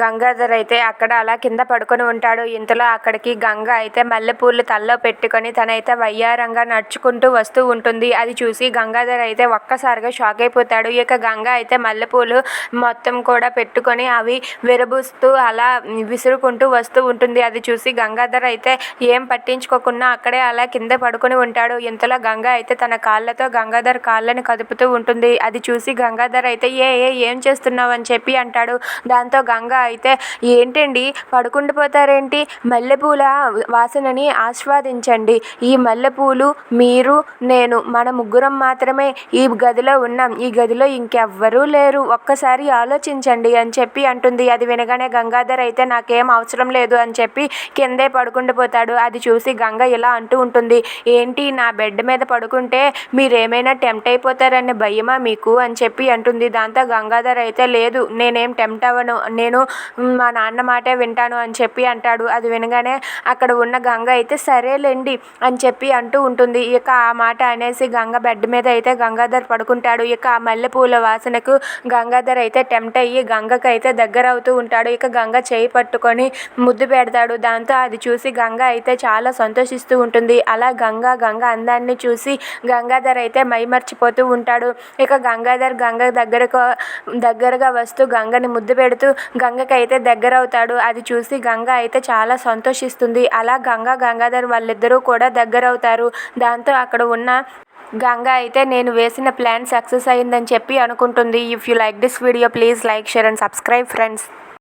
గంగాధర్ అయితే అక్కడ అలా కింద పడుకొని ఉంటాడు. ఇంతలో అక్కడికి గంగ అయితే మల్లెపూలు తల్లో పెట్టుకొని తనైతే వయ్యారంగా నడుచుకుంటూ వస్తూ ఉంటుంది. అది చూసి గంగాధర్ అయితే ఒక్కసారిగా షాక్ అయిపోతాడు. ఇక గంగ అయితే మల్లెపూలు మొత్తం కూడా పెట్టుకొని అవి విరబూస్తూ అలా విసురుకుంటూ వస్తూ ఉంటుంది. అది చూసి గంగాధర్ అయితే ఏం పట్టించుకోకుండా అక్కడే అలా కింద పడుకొని ఉంటాడు. ఇంతలో గంగ అయితే తన కాళ్ళతో గంగాధర్ కాళ్ళని కదుపుతూ ఉంటుంది. అది చూసి గంగాధర్ అయితే ఏ ఏ ఏం చేస్తున్నావు? అని చెప్పి అంటాడు. దాంతో గంగ అయితే ఏంటండి? పడుకుండిపోతారేంటి మల్లెపూల వాసనని ఆస్వాదించండి. ఈ మల్లెపూలు మీరు నేను మన ముగ్గురం మాత్రమే ఈ గదిలో ఉన్నాం. ఈ గదిలో ఇంకెవ్వరూ లేరు. ఒక్కసారి ఆలోచించండి అని చెప్పి అంటుంది. అది వినగానే గంగాధర్ అయితే నాకేం అవసరం లేదు అని చెప్పి కిందే పడుకుండిపోతాడు అది చూసి గంగ ఇలా అంటూ ఉంటుంది. ఏంటి నా బెడ్ మీద పడుకుంటే మీరేమైనా టెంప్ట్ అయిపోతారనే భయమా మీకు? అని చెప్పి అంటుంది. దాంతో గంగాధర్ అయితే లేదు నేనేం టెంప్ట్ అవ్వను. నేను మా నాన్న మాటే వింటాను అని చెప్పి అంటాడు. అది వినగానే అక్కడ ఉన్న గంగ అయితే సరేలేండి అని చెప్పి అంటూ ఉంటుంది. ఇక ఆ మాట అనేసి గంగ బెడ్ మీద అయితే గంగాధర్ పడుకుంటాడు. ఇక ఆ మల్లెపూల వాసనకు గంగాధర్ అయితే టెంప్ట్ అయ్యి గంగకు అయితే దగ్గర అవుతూ ఉంటాడు. ఇక గంగ చేయి పట్టుకొని ముద్దు పెడతాడు. దాంతో అది చూసి గంగ అయితే చాలా సంతోషిస్తూ ఉంటుంది. అలా గంగ గంగ అందాన్ని చూసి గంగాధర్ అయితే మైమర్చిపోతూ ఉంటాడు. ఇక గంగాధర్ గంగ దగ్గరకు దగ్గరగా వస్తూ గంగని ముద్దు పెడుతూ గంగకైతే దగ్గర అవుతాడు అది చూసి గంగ అయితే చాలా సంతోషిస్తుంది. అలా గంగ గంగాధర్ వాళ్ళిద్దరూ కూడా దగ్గర అవుతారు దాంతో అక్కడ ఉన్న గంగ అయితే నేను వేసిన ప్లాన్ సక్సెస్ అయిందని చెప్పి అనుకుంటుంది. If you like this video please like share and subscribe friends